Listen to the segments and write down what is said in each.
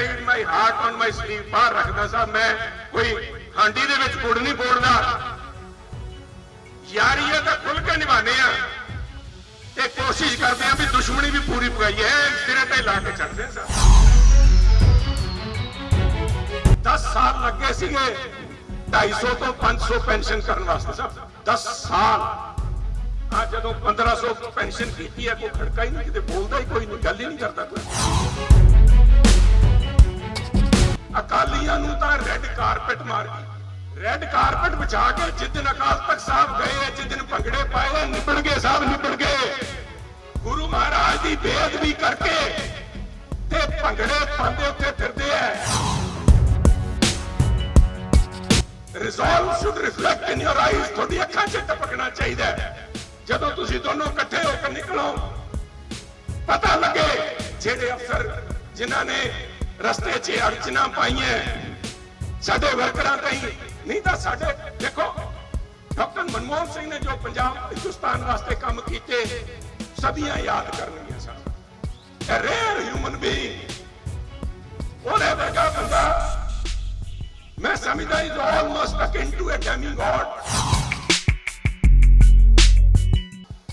Carried my heart on my sleeve ਬਾਹਰ ਰੱਖਦਾ ਸਾਂ, ਮੈਂ ਕੋਈ ਹਾਂਡੀ ਦੇ ਵਿੱਚ ਗੁੜ ਨਹੀਂ ਬੋੜਦਾ ਯਾਰੀਆਂ ਤਾਂ ਖੁੱਲ ਕੇ ਨਿਭਾਉਂਦੇ ਆ। ਤੇ ਕੋਸ਼ਿਸ਼ ਕਰਦੇ ਆ ਵੀ ਦੁਸ਼ਮਣੀ ਵੀ ਪੂਰੀ ਪਗਾਈਏ ਸਿਰੇ ਤੇ ਲਾ ਕੇ ਛੱਡਦੇ ਸਾਂ 10 ਸਾਲ ਲੱਗੇ ਸੀਗੇ 250 ਤੋਂ 500 ਪੈਨਸ਼ਨ ਕਰਨ ਵਾਸਤੇ ਸਾਹਿਬ 10 ਸਾਲ। ਆ ਜਦੋਂ 1500 ਪੈਨਸ਼ਨ ਕੀਤੀ ਹੈ ਕੋਈ ਖੜਕਾ ਹੀ ਨਹੀਂ, ਕਿਤੇ ਬੋਲਦਾ ਹੀ ਕੋਈ ਨਹੀਂ, ਗੱਲ ਹੀ ਨਹੀਂ ਕਰਦਾ ਕੋਈ। ਅਕਾਲੀਆਂ ਨੂੰ ਤਾਂ ਰੈੱਡ ਕਾਰਪਟ ਮਾਰ ਗਈ। ਰੈੱਡ ਕਾਰਪਟ ਵਿਛਾ ਕੇ ਜਿੱਦਨ ਅਕਾਲ ਤਖਤ ਸਾਹਿਬ ਗਏ ਜਿੱਦਨ ਭੰਗੜੇ ਪਾਏ ਨਿਬੜ ਗਏ ਸਾਹਿਬ ਨਿਬੜ ਗਏ। ਗੁਰੂ ਮਹਾਰਾਜ ਦੀ ਬੇਅਦਬੀ ਕਰਕੇ ਤੇ ਭੰਗੜੇ ਪਾਉਂਦੇ ਉੱਤੇ ਫਿਰਦੇ ਐ resolve should reflect in your eyes ਤੁਹਾਡੀ ਅੱਖਾਂ 'ਚ ਟਪਕਣਾ ਚਾਹੀਦਾ ਜਦੋਂ ਤੁਸੀਂ ਦੋਨੋਂ ਇਕੱਠੇ ਹੋ ਕੇ ਨਿਕਲੋ, ਪਤਾ ਲੱਗੇ ਜਿਹੜੇ ਅਫਸਰ ਜਿਨ੍ਹਾਂ ਨੇ ਰਸਤੇ 'ਚ ਅੜਚਨਾ ਪਾਈਆਂ। ਸਾਡੇ ਵਰਕਰਾਂ ਤਾਈਂ, ਨਹੀਂ ਤਾਂ ਸਾਡੇ, ਦੇਖੋ, ਡਾਕਟਰ ਮਨਮੋਹਨ ਸਿੰਘ ਨੇ ਜੋ ਪੰਜਾਬ, ਹਿੰਦੁਸਤਾਨ ਵਾਸਤੇ ਕੰਮ ਕੀਤੇ, ਸਦੀਆਂ ਯਾਦ ਕਰਨਗੀਆਂ ਸਾਨੂੰ। ਐ ਰੇਅਰ ਹਿਊਮਨ ਬੀਇੰਗ ਉਹਨੇ ਵਰਗਾ ਬੰਦਾ, ਮੈਂ ਸਮਝਦਾ is almost akin to a demigod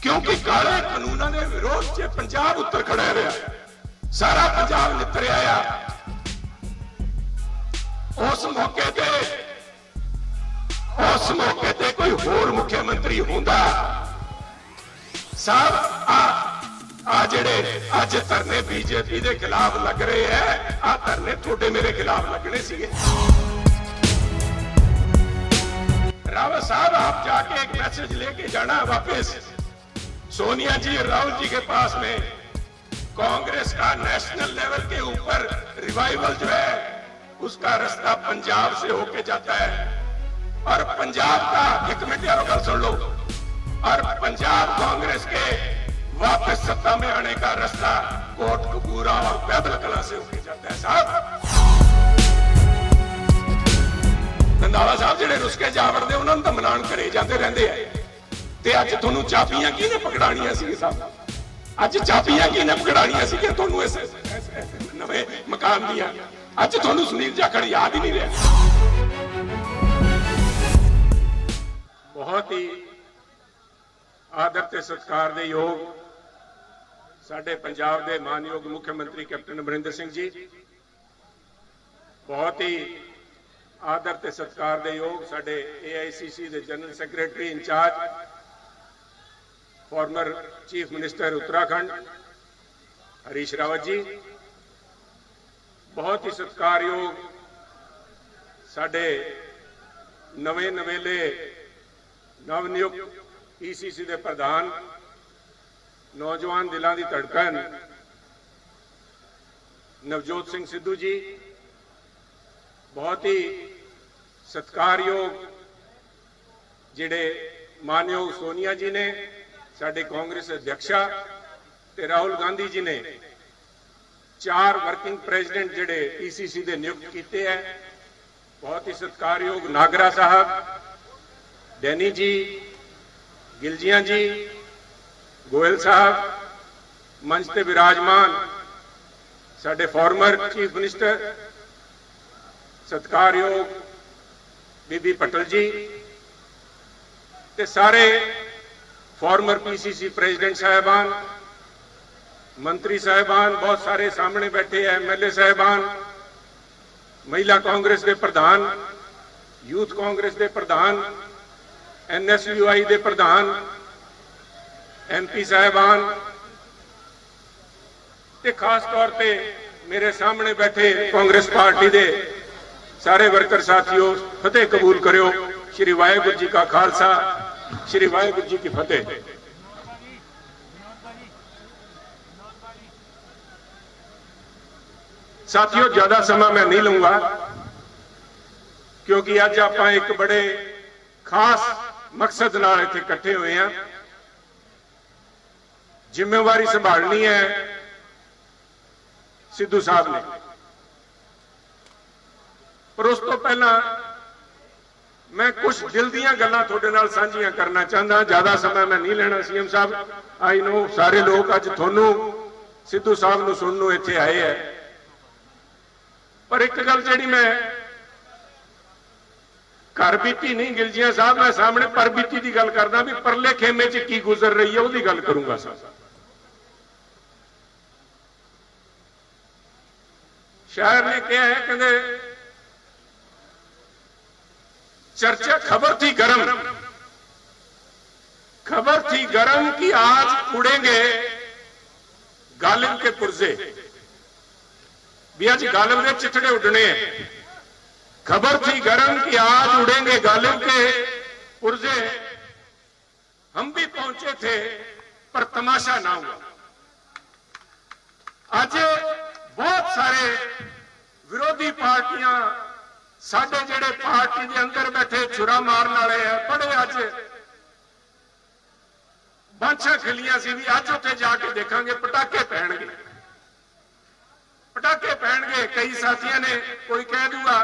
ਕਿਉਂਕਿ ਕਾਲੇ ਕਾਨੂੰਨਾਂ ਦੇ ਵਿਰੋਧ 'ਚ ਪੰਜਾਬ ਉੱਤਰ ਖੜਾ ਰਿਹਾ। ਸਾਰਾ ਪੰਜਾਬ ਨਿਤਰਿਆ ਆ ਉਸ ਮੌਕੇ ਤੇ ਉਸ ਮੌਕੇ ਤੇ ਕੋਈ ਹੋਰ ਮੁੱਖ ਮੰਤਰੀ ਹੁੰਦਾ ਸਾਹਿਬ ਆ ਆ ਜਿਹੜੇ ਅੱਜ ਧਰਨੇ ਬੀਜੇਪੀ ਦੇ ਖਿਲਾਫ ਲੱਗ ਰਹੇ ਐ ਆ ਧਰਨੇ ਤੁਹਾਡੇ ਮੇਰੇ ਖਿਲਾਫ ਲੱਗਣੇ ਸੀਗੇ रावत साहब आप जाके एक मैसेज लेके जाना वापस सोनिया जी और राहुल जी के पास में कांग्रेस का नेशनल लेवल के ऊपर रिवाइवल जो है उसका रास्ता पंजाब से होके जाता है और पंजाब का एक मिनट यारों गल सुन लो और पंजाब कांग्रेस के वापस सत्ता में आने का रास्ता कोट कपूरा और पैदल कला से होके जाता है साहब ਰੰਦਾਵਾ ਸਾਹਿਬ ਜਿਹੜੇ ਰੁਸਕੇ ਜਾ ਵੜਦੇ ਉਹਨਾਂ ਨੂੰ ਤਾਂ ਮਨਾਣ ਘਰੇ ਜਾਂਦੇ ਰਹਿੰਦੇ ਆ ਤੇ ਅੱਜ ਤੁਹਾਨੂੰ ਚਾਬੀਆਂ ਕਿਹਨੇ ਪਕੜਾਣੀਆਂ ਸੀ ਸਾਹਿਬ ਅੱਜ ਚਾਬੀਆਂ ਕਿਹਨੇ ਪਕੜਾਣੀਆਂ ਸੀ ਕਿ ਤੁਹਾਨੂੰ ਇਸ ਇਸ- ਇਸ ਨਵੇਂ ਮਕਾਨ ਦੀਆਂ ਅੱਜ ਤੁਹਾਨੂੰ ਸੁਨੀਲ ਜਾਖੜ ਯਾਦ ਹੀ ਨਹੀਂ ਰਿਹਾ। ਬਹੁਤ ਹੀ ਆਦਰ ਤੇ ਸਤਿਕਾਰ ਦੇ ਯੋਗ ਸਾਡੇ ਪੰਜਾਬ ਦੇ ਮਾਨਯੋਗ ਮੁੱਖ ਮੰਤਰੀ ਕੈਪਟਨ ਅਮਰਿੰਦਰ ਸਿੰਘ ਜੀ, ਬਹੁਤ ਹੀ ਆਦਰ ਤੇ ਸਤਿਕਾਰ ਦੇ ਯੋਗ ਸਾਡੇ AICC ਦੇ general secretary incharge former chief minister Uttarakhand Harish Rawat ji ਬਹੁਤ ਹੀ ਸਤਿਕਾਰਯੋਗ ਸਾਡੇ ਨਵੇਂ ਨਵੇਲੇ ਨਵ ਨਿਯੁਕਤ PCC ਦੇ ਪ੍ਰਧਾਨ, ਨੌਜਵਾਨ ਦਿਲਾਂ ਦੀ ਧੜਕਣ, ਨਵਜੋਤ ਸਿੰਘ ਸਿੱਧੂ ਜੀ, ਬਹੁਤ ਹੀ ਸਤਿਕਾਰਯੋਗ ਜਿਹੜੇ ਮਾਨਯੋਗ ਸੋਨੀਆ ਜੀ ਨੇ, ਸਾਡੇ ਕਾਂਗਰਸ ਅਧਿਕਸ਼ਾ ਤੇ ਰਾਹੁਲ ਗਾਂਧੀ ਜੀ ਨੇ ਚਾਰ ਵਰਕਿੰਗ ਪ੍ਰੈਜ਼ੀਡੈਂਟ ਜਿਹੜੇ ਪੀਸੀਸੀ ਦੇ ਨਿਯੁਕਤ ਕੀਤੇ ਹੈ ਬਹੁਤ ਹੀ ਸਤਿਕਾਰਯੋਗ ਨਾਗਰਾ ਸਾਹਿਬ, ਡੈਨੀ ਜੀ, ਗਿਲਜੀਆਂ ਜੀ, ਗੋਇਲ ਸਾਹਿਬ, ਮੰਚ ਤੇ ਵਿਰਾਜਮਾਨ ਸਾਡੇ ਫਾਰਮਰ ਚੀਫ ਮਿਨਿਸਟਰ ਸਤਿਕਾਰਯੋਗ ਬੀਬੀ ਪਟਲ ਜੀ ਤੇ ਸਾਰੇ ਫਾਰਮਰ ਪੀਸੀਸੀ ਪ੍ਰੈਜ਼ੀਡੈਂਟ ਸਾਹਿਬਾਨ ਮੰਤਰੀ ਸਾਹਿਬਾਨ ਬਹੁਤ ਸਾਰੇ ਸਾਹਮਣੇ ਬੈਠੇ ਐ ਐਮਐਲਏ ਸਾਹਿਬਾਨ, ਮਹਿਲਾ ਕਾਂਗਰਸ ਦੇ ਪ੍ਰਧਾਨ, ਯੂਥ ਕਾਂਗਰਸ ਦੇ ਪ੍ਰਧਾਨ ਐਨਐਸਯੂਆਈ ਦੇ ਪ੍ਰਧਾਨ ਐਮਪੀ ਸਾਹਿਬਾਨ ਤੇ ਖਾਸ ਤੌਰ ਤੇ ਮੇਰੇ ਸਾਹਮਣੇ ਬੈਠੇ ਕਾਂਗਰਸ ਪਾਰਟੀ ਦੇ ਸਾਰੇ ਵਰਕਰ ਸਾਥੀਓ, ਫਤਿਹ ਕਬੂਲ ਕਰਿਓ। ਸ਼੍ਰੀ ਵਾਹਿਗੁਰੂ ਜੀ ਕਾ ਖਾਲਸਾ, ਸ਼੍ਰੀ ਵਾਹਿਗੁਰੂ ਜੀ ਕੀ ਫਤਿਹ। ਸਾਥੀਓ, ਜ਼ਿਆਦਾ ਸਮਾਂ ਮੈਂ ਨਹੀਂ ਲਵਾਂਗਾ ਕਿਉਂਕਿ ਅੱਜ ਆਪਾਂ ਇੱਕ ਬੜੇ ਖਾਸ ਮਕਸਦ ਨਾਲ ਇੱਥੇ ਇਕੱਠੇ ਹੋਏ ਹਾਂ। ਜ਼ਿੰਮੇਵਾਰੀ ਸੰਭਾਲਣੀ ਹੈ ਸਿੱਧੂ ਸਾਹਿਬ ਨੇ। ਪਰ ਉਸ ਤੋਂ ਪਹਿਲਾਂ ਮੈਂ ਕੁਝ ਦਿਲ ਦੀਆਂ ਗੱਲਾਂ ਤੁਹਾਡੇ ਨਾਲ ਸਾਂਝੀਆਂ ਕਰਨਾ ਚਾਹੁੰਦਾ। ਜ਼ਿਆਦਾ ਸਮਾਂ ਮੈਂ ਨਹੀਂ ਲੈਣਾ, ਸੀਐਮ ਸਾਹਿਬ। ਆਈ ਨੋ ਸਾਰੇ ਲੋਕ ਅੱਜ ਤੁਹਾਨੂੰ ਸਿੱਧੂ ਸਾਹਿਬ ਨੂੰ ਸੁਣਨ ਨੂੰ ਇੱਥੇ ਆਏ ਹੈ। ਪਰ ਇੱਕ ਗੱਲ ਜਿਹੜੀ ਮੈਂ ਘਰ ਬੀਤੀ ਨਹੀਂ ਗਿਲਜੀਆਂ ਸਾਹਿਬ ਮੈਂ ਸਾਹਮਣੇ ਪਰ ਬੀਤੀ ਦੀ ਗੱਲ ਕਰਦਾ ਵੀ ਪਰਲੇ ਖੇਮੇ 'ਚ ਕੀ ਗੁਜ਼ਰ ਰਹੀ ਹੈ ਉਹਦੀ ਗੱਲ ਕਰੂੰਗਾ ਸਰ शायर ने किया है कहते चर्चा खबर थी गरम खबर थी गरम कि आज उड़ेंगे गालिब के पुर्जे भी आज गालिब के चिथड़े उड़ने हैं खबर थी गरम कि आज उड़ेंगे गालिब के पुर्जे हम भी पहुंचे थे पर तमाशा ना हुआ ਅੱਜ ਬਹੁਤ ਸਾਰੇ ਵਿਰੋਧੀ ਪਾਰਟੀਆਂ ਸਾਡੇ ਜਿਹੜੇ ਪਾਰਟੀ ਦੇ ਅੰਦਰ ਬੈਠੇ ਛੁਰਾ ਮਾਰਨ ਵਾਲੇ ਆ ਬੜੇ ਅੱਜ ਬਾਂਛਾਂ ਖਿਲੀਆਂ ਸੀ ਵੀ ਅੱਜ ਉੱਥੇ ਜਾ ਕੇ ਦੇਖਾਂਗੇ ਪਟਾਕੇ ਪੈਣਗੇ ਪਟਾਕੇ ਕਈ ਸਾਥੀਆਂ ਨੇ ਕੋਈ ਕਹਿ ਦੂਗਾ,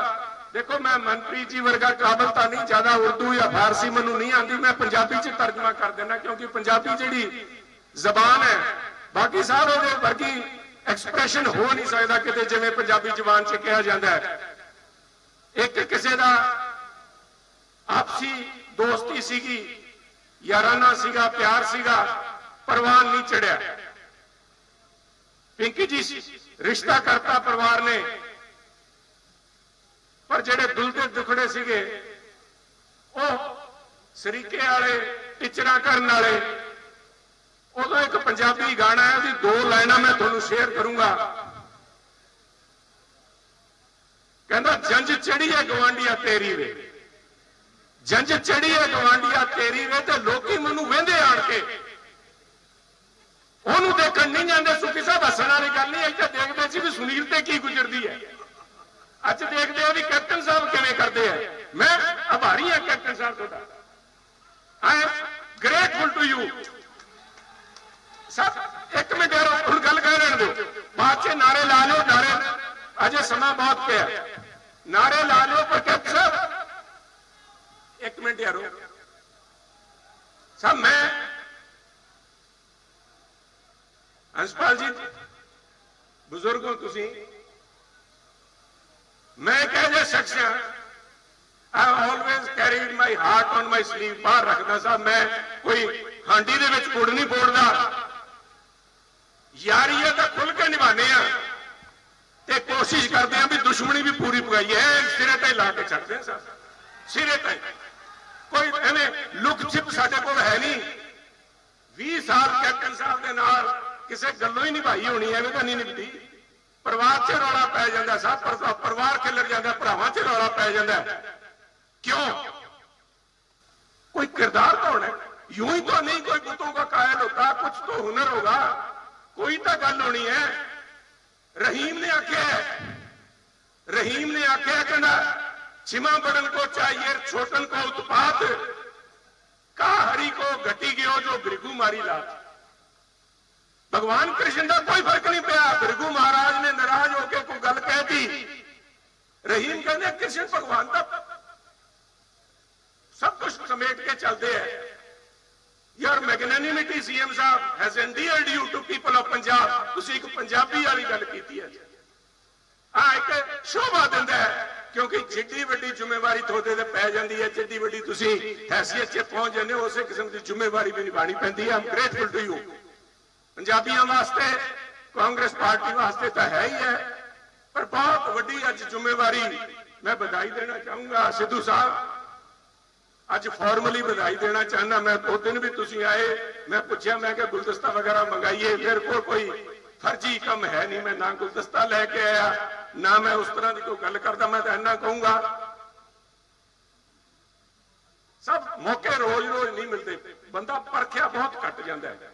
ਦੇਖੋ ਮੈਂ ਮਨਪ੍ਰੀਤ ਜੀ ਵਰਗਾ ਕਾਬਲ ਤਾਂ ਨਹੀਂ, ਜ਼ਿਆਦਾ ਉਰਦੂ ਜਾਂ ਫਾਰਸੀ ਮੈਨੂੰ ਨਹੀਂ ਆਉਂਦੀ, ਮੈਂ ਪੰਜਾਬੀ ਚ ਤਰਜਮਾ ਕਰ ਦੇਣਾ ਕਿਉਂਕਿ ਪੰਜਾਬੀ ਜਿਹੜੀ ਜ਼ਬਾਨ ਹੈ, ਬਾਕੀ ਸਾਰ ਉਹਦੇ ਵਰਗੀ ਐਕਸਪ੍ਰੈਸ਼ਨ ਹੋ ਨਹੀਂ ਸਕਦਾ ਕਿਤੇ, ਜਿਵੇਂ ਪੰਜਾਬੀ ਜ਼ਬਾਨ 'ਚ ਕਿਹਾ ਜਾਂਦਾ ਹੈ। ਇੱਕ ਕਿਸੇ ਦਾ ਆਪਸੀ ਦੋਸਤੀ ਸੀਗੀ, ਯਾਰਾਨਾ ਸੀਗਾ, ਪਿਆਰ ਸੀਗਾ ਪਰਵਾਨ ਨਹੀਂ ਚੜਿਆ। ਪਿੰਕੀ ਜੀ, ਰਿਸ਼ਤਾ ਕਰਤਾ ਪਰਿਵਾਰ ਨੇ। ਪਰ ਜਿਹੜੇ ਦਿਲ ਦੇ ਦੁਖੜੇ ਸੀਗੇ, ਉਹ ਸਰੀਕੇ ਵਾਲੇ, ਟਿਚਰਾਂ ਕਰਨ ਵਾਲੇ, ਉਦੋਂ ਇੱਕ ਪੰਜਾਬੀ ਗਾਣਾ ਹੈ ਉਹਦੀ ਦੋ ਲਾਈਨਾਂ ਮੈਂ ਤੁਹਾਨੂੰ ਸ਼ੇਅਰ ਕਰੂੰਗਾ। ਕਹਿੰਦਾ ਜੰਜ ਚੜੀ ਹੈ ਗਵਾਂਡੀਆ ਤੇਰੀ ਵੇ। ਜੰਜ ਚੜੀ ਹੈ ਗਵਾਂਡੀਆ ਤੇਰੀ ਵੇ ਤੇ ਲੋਕੀ ਮੈਨੂੰ ਵਹਿੰਦੇ ਆਣ ਕੇ। ਉਹਨੂੰ ਦੇਖਣ ਨਹੀਂ ਜਾਂਦੇ, ਸੁਖੀ ਸਾਹਿਬ ਹੱਸਣ ਵਾਲੀ ਗੱਲ ਨਹੀਂ ਇੱਥੇ ਦੇਖਦੇ ਸੀ ਵੀ ਸੁਨੀਲ ਤੇ ਕੀ ਗੁਜ਼ਰਦੀ ਹੈ। ਅੱਜ ਦੇਖਦੇ ਆ ਵੀ ਕੈਪਟਨ ਸਾਹਿਬ ਕਿਵੇਂ ਕਰਦੇ ਆ। ਮੈਂ ਆਭਾਰੀ ਹਾਂ ਕੈਪਟਨ ਸਾਹਿਬ ਤੁਹਾਡਾ। I am grateful to you sir, ਇੱਕ ਮਿੰਟ ਯਾਰ, ਹੁਣ ਗੱਲ ਕਰ ਰਹਿਣ ਦਿਓ। ਬਾਅਦ ਚ ਨਾਰੇ ਲਾ ਲਿਓ, ਨਾਰੇ। ਅਜੇ ਸਮਾਂ ਬਹੁਤ ਪਿਆ। ਨਾਰੇ ਲਾ ਲਿਓ ਪਰ ਕੈਪਟਨ ਸਾਹਿਬ। ਇੱਕ ਮਿੰਟ ਯਾਰੋ। ਸਭ ਮੈਂ ਹੰਸਪਾਲ ਜੀ, ਬਜ਼ੁਰਗੋ ਤੁਸੀਂ, ਮੈਂ ਕਹਿ ਸ਼ਖਸ ਹਾਂ। I always carried my heart on my sleeve ਬਾਹਰ ਰੱਖਦਾ ਸਾਹਿਬ ਮੈਂ ਕੋਈ ਹਾਂਡੀ ਦੇ ਵਿੱਚ ਕੁੜ ਨਹੀਂ ਪੋੜਦਾ। ਯਾਰੀ ਤਾਂ ਖੁੱਲ ਕੇ ਨਿਭਾਣੇ ਆ। ਤੇ ਕੋਸ਼ਿਸ਼ ਕਰਦੇ ਆ ਵੀ ਦੁਸ਼ਮਣੀ ਵੀ ਪੂਰੀ ਪਗਾਈ ਹੈ ਸਿਰੇ ਤੇ ਲਾ ਕੇ ਛੱਡਦੇ ਆ ਸਾਹਿਬ ਸਿਰੇ ਤੇ ਕੋਈ ਐਵੇਂ ਲੁਕ ਛਿਪ ਸਾਡੇ ਕੋਲ ਹੈ ਨਹੀਂ। 20 ਸਾਲ ਕੈਪਟਨ ਸਾਹਿਬ ਦੇ ਨਾਲ ਕਿਸੇ ਗੱਲੋਂ ਹੀ ਨਿਭਾਈ ਹੋਣੀ ਐਵੇਂ ਤਾਂ ਨਹੀਂ ਨਿਭਦੀ ਪਰਿਵਾਰ 'ਚ ਰੌਲਾ ਪੈ ਜਾਂਦਾ ਸਭ ਪਰ- ਪਰਿਵਾਰ ਖਿਲਰ ਜਾਂਦਾ ਭਰਾਵਾਂ 'ਚ ਰੌਲਾ ਪੈ ਜਾਂਦਾ क्यों कोई किरदार तो होना है। यूं ही तो नहीं कोई बुतों का कायल होता कुछ तो हुनर होगा कोई तो गल होनी है रहीम ने आख्या है रहीम ने आख्या है कहना छिमा बड़न को चाहिए छोटन को उत्पात का हरी को घटी गयो जो भृगु मारी लात ਭਗਵਾਨ ਕ੍ਰਿਸ਼ਨ ਦਾ ਕੋਈ ਫ਼ਰਕ ਨਹੀਂ ਪਿਆ। ਭ੍ਰਿਗੂ ਮਹਾਰਾਜ ਨੇ ਨਾਰਾਜ਼ ਹੋ ਕੇ ਕੋਈ ਗੱਲ ਕਹਿਤੀ ਰਹੀਮ ਕਹਿੰਦੇ, ਕ੍ਰਿਸ਼ਨ ਭਗਵਾਨ ਦਾ ਸਭ ਕੁਝ ਸਮੇਟ ਕੇ ਚੱਲਦੇ ਐ ਯਾਰ magnanimity CM Sahib has endeared you to people of Punjab ਤੁਸੀਂ ਇੱਕ ਪੰਜਾਬੀ ਵਾਲੀ ਗੱਲ ਕੀਤੀ ਹੈ। ਆ ਇੱਕ ਸ਼ੋਭਾ ਦਿੰਦਾ ਹੈ, ਕਿਉਂਕਿ ਜਿੱਡੀ ਵੱਡੀ ਜ਼ਿੰਮੇਵਾਰੀ ਤੁਹਾਡੇ ਤੇ ਪੈ ਜਾਂਦੀ ਹੈ, ਜਿੱਡੀ ਵੱਡੀ ਤੁਸੀਂ ਹੈਸੀਅਤ 'ਚ ਪਹੁੰਚ ਜਾਂਦੇ ਹੋ, ਉਸੇ ਕਿਸਮ ਦੀ ਜ਼ਿੰਮੇਵਾਰੀ ਵੀ ਨਿਭਾਣੀ ਪੈਂਦੀ ਹੈ। ਆਮ ਗ੍ਰੇਟਫੁਲ ਟੂ ਯੂ ਪੰਜਾਬੀਆਂ ਵਾਸਤੇ, ਕਾਂਗਰਸ ਪਾਰਟੀ ਵਾਸਤੇ ਤਾਂ ਹੈ ਹੀ ਹੈ, ਪਰ ਬਹੁਤ ਵੱਡੀ ਅੱਜ ਜ਼ਿੰਮੇਵਾਰੀ ਮੈਂ ਵਧਾਈ ਦੇਣਾ ਚਾਹੂੰਗਾ ਸਿੱਧੂ ਸਾਹਿਬ। ਅੱਜ ਫਾਰਮਲੀ ਵਧਾਈ ਦੇਣਾ ਚਾਹੁੰਦਾ, ਮੈਂ ਉਹ ਦਿਨ ਵੀ ਤੁਸੀਂ ਆਏ, ਮੈਂ ਪੁੱਛਿਆ, ਮੈਂ ਕਿ ਗੁਲਦਸਤਾ ਵਗੈਰਾ ਮੰਗਾਈਏ ਮੇਰੇ ਕੋਲ ਕੋਈ ਫਰਜੀ ਕੰਮ ਹੈ ਨਹੀਂ, ਮੈਂ ਨਾ ਗੁਲਦਸਤਾ ਲੈ ਕੇ ਆਇਆ, ਨਾ ਮੈਂ ਉਸ ਤਰ੍ਹਾਂ ਦੀ ਕੋਈ ਗੱਲ ਕਰਦਾ, ਮੈਂ ਤਾਂ ਇੰਨਾ ਕਹੂੰਗਾ। ਸਭ ਮੌਕੇ ਰੋਜ਼-ਰੋਜ਼ ਨਹੀਂ ਮਿਲਦੇ, ਬੰਦਾ ਪਰਖਿਆ ਬਹੁਤ ਘਟ ਜਾਂਦਾ ਹੈ।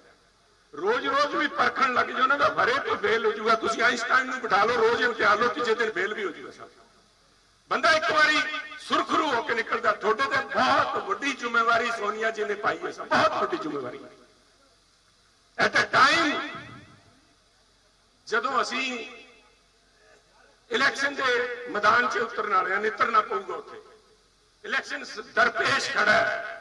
ਰੋਜ਼-ਰੋਜ਼ ਵੀ ਪਰਖਣ ਲੱਗ ਜਾਓ ਨਾ, ਤਾਂ ਭਰੇ ਤੋਂ ਫੇਲ ਹੋ ਜਾਊਗਾ। ਤੁਸੀਂ ਆਇਨਸਟਾਈਨ ਨੂੰ ਬਿਠਾ ਲਓ, ਰੋਜ਼ ਇਮਤਿਹਾਨ ਲਓ, ਤੀਜੇ ਦਿਨ ਫੇਲ ਵੀ ਹੋ ਜਾਊਗਾ ਸਭ। ਬੰਦਾ ਇੱਕ ਵਾਰੀ ਸੁਰਖਰੂ ਹੋ ਕੇ ਨਿਕਲਦਾ, ਤੁਹਾਡੇ ਤੇ ਬਹੁਤ ਵੱਡੀ ਜ਼ਿੰਮੇਵਾਰੀ ਸੋਨੀਆ ਜੀ ਨੇ ਪਾਈ ਹੈ ਬਹੁਤ ਵੱਡੀ ਜ਼ਿੰਮੇਵਾਰੀ। ਐਟ ਅ ਟਾਈਮ ਜਦੋਂ ਅਸੀਂ ਇਲੈਕਸ਼ਨ ਦੇ ਮੈਦਾਨ 'ਚ ਉਤਰਨ ਵਾਲੇ ਆ ਨਿਤਰਨਾ ਪਊਗਾ ਉੱਥੇ। ਇਲੈਕਸ਼ਨ ਦਰਪੇਸ਼ ਖੜਾ ਹੈ।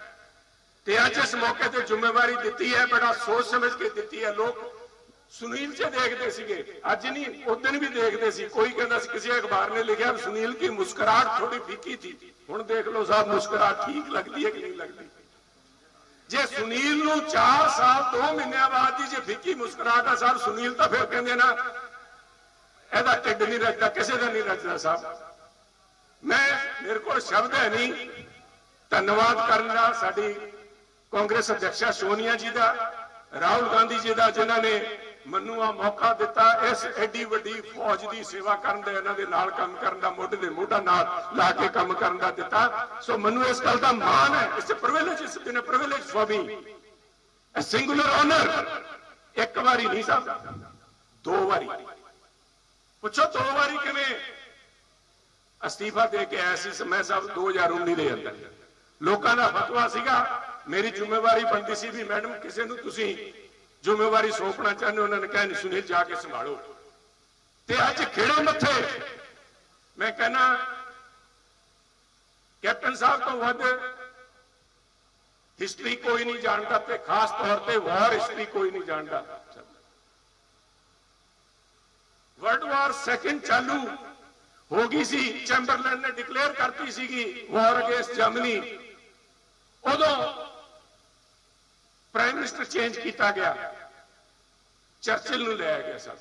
ਤੇ ਅੱਜ ਇਸ ਮੌਕੇ ਤੇ ਜ਼ਿੰਮੇਵਾਰੀ ਦਿੱਤੀ ਹੈ, ਬੜਾ ਸੋਚ ਸਮਝ ਕੇ ਦਿੱਤੀ ਹੈ। ਲੋਕ ਸੁਨੀਲ ਚ ਦੇਖਦੇ ਸੀਗੇ। ਅੱਜ ਨਹੀਂ, ਉਸ ਦਿਨ ਵੀ ਦੇਖਦੇ ਸੀ। ਕੋਈ ਕਹਿੰਦਾ ਸੀ, ਕਿਸੇ ਅਖਬਾਰ ਨੇ ਲਿਖਿਆ ਸੁਨੀਲ ਕੀ ਮੁਸਕਰਾਹਟ ਥੋੜੀ ਫੀਕੀ ਥੀ ਹੁਣ ਦੇਖ ਲਓ ਸਾਹਿਬ, ਮੁਸਕਰਾਹਟ ਠੀਕ ਲੱਗਦੀ ਹੈ ਕਿ ਨਹੀਂ ਲੱਗਦੀ? ਜੇ ਸੁਨੀਲ ਨੂੰ 4 ਸਾਲ 2 ਮਹੀਨਿਆਂ ਬਾਅਦ ਦੀ ਜੇ ਫਿੱਕੀ ਮੁਸਕਰਾਹਟ ਆ ਸਾਹਿਬ, ਸੁਨੀਲ ਤਾਂ ਫਿਰ ਕਹਿੰਦੇ ਨਾ, ਇਹਦਾ ਢਿੱਡ ਨਹੀਂ ਰੱਜਦਾ, ਕਿਸੇ ਦਾ ਨਹੀਂ ਰੱਜਦਾ ਸਾਹਿਬ। ਮੈਂ, ਮੇਰੇ ਕੋਲ ਸ਼ਬਦ ਹੈ ਨਹੀਂ। ਧੰਨਵਾਦ ਕਰਨ ਦਾ ਸਾਡੀ ਕਾਂਗਰਸ ਅਧਿਕਸ਼ਾ ਸੋਨੀਆ ਜੀ ਦਾ, ਰਾਹੁਲ ਗਾਂਧੀ ਜੀ ਦਾ, ਜਿਨ੍ਹਾਂ ਨੇ ਮੈਨੂੰ ਆ ਮੌਕਾ ਦਿੱਤਾ ਇਸ ਐਡੀ ਵੱਡੀ ਫੌਜ ਦੀ ਸੇਵਾ ਕਰਨ ਦਾ, ਇਹਨਾਂ ਦੇ ਨਾਲ ਕੰਮ ਕਰਨ ਦਾ, ਮੋਢੇ ਦੇ ਮੋਢਾ ਨਾਲ ਲਾ ਕੇ ਕੰਮ ਕਰਨ ਦਾ ਦਿੱਤਾ। ਸੋ ਮੈਨੂੰ ਇਸ ਗੱਲ ਦਾ ਮਾਣ ਹੈ, ਇਸ ਪ੍ਰਿਵਿਲੇਜ ਇਸ ਦਿਨ privilege for me a singular honour ਇੱਕ ਵਾਰੀ ਨਹੀਂ ਸਾਹਿਬ ਦੋ ਵਾਰੀ। ਪੁੱਛੋ ਦੋ ਵਾਰੀ ਕਿਵੇਂ? ਅਸਤੀਫਾ ਦੇ ਕੇ ਆਇਆ ਸੀ ਸਮੇਂ ਸਾਹਿਬ 2019 ਦੇ ਅੰਦਰ। ਲੋਕਾਂ ਦਾ ਫਤਵਾ ਸੀਗਾ ਮੇਰੀ ਜ਼ਿੰਮੇਵਾਰੀ ਬਣਦੀ ਸੀ ਵੀ ਮੈਡਮ, ਕਿਸੇ ਨੂੰ ਤੁਸੀਂ ਜ਼ਿੰਮੇਵਾਰੀ ਸੌਂਪਣਾ ਚਾਹੁੰਦੇ ਹੋ? ਉਹਨਾਂ ਨੇ ਕਿਹਾ ਸੁਨੀਲ ਜਾ ਕੇ ਸੰਭਾਲੋ ਤੇ ਅੱਜ ਖੇੜੇ ਮੱਥੇ ਮੈਂ ਕਹਿੰਨਾ ਕੈਪਟਨ ਸਾਹਿਬ ਤੋਂ ਵੱਧ ਹਿਸਟਰੀ ਕੋਈ ਨਹੀਂ ਜਾਣਦਾ ਤੇ ਖਾਸ ਤੌਰ ਤੇ ਵਾਰ ਹਿਸਟਰੀ ਕੋਈ ਨਹੀਂ ਜਾਣਦਾ ਵਰਲਡ ਵਾਰ ਸੈਕਿੰਡ ਚਾਲੂ ਹੋ ਗਈ ਸੀ ਚੈਂਬਰਲੈਂਡ ਨੇ ਡਿਕਲੇਅਰ ਕਰਤੀ ਸੀਗੀ ਵਾਰ ਅਗੇਂਸਟ ਜਰਮਨੀ ਉਦੋਂ ਪ੍ਰਾਈਮ ਮਿਨਿਸਟਰ ਚੇਂਜ ਕੀਤਾ ਗਿਆ। ਚਰਚਿਲ ਨੂੰ ਲਿਆ ਗਿਆ ਸਰ।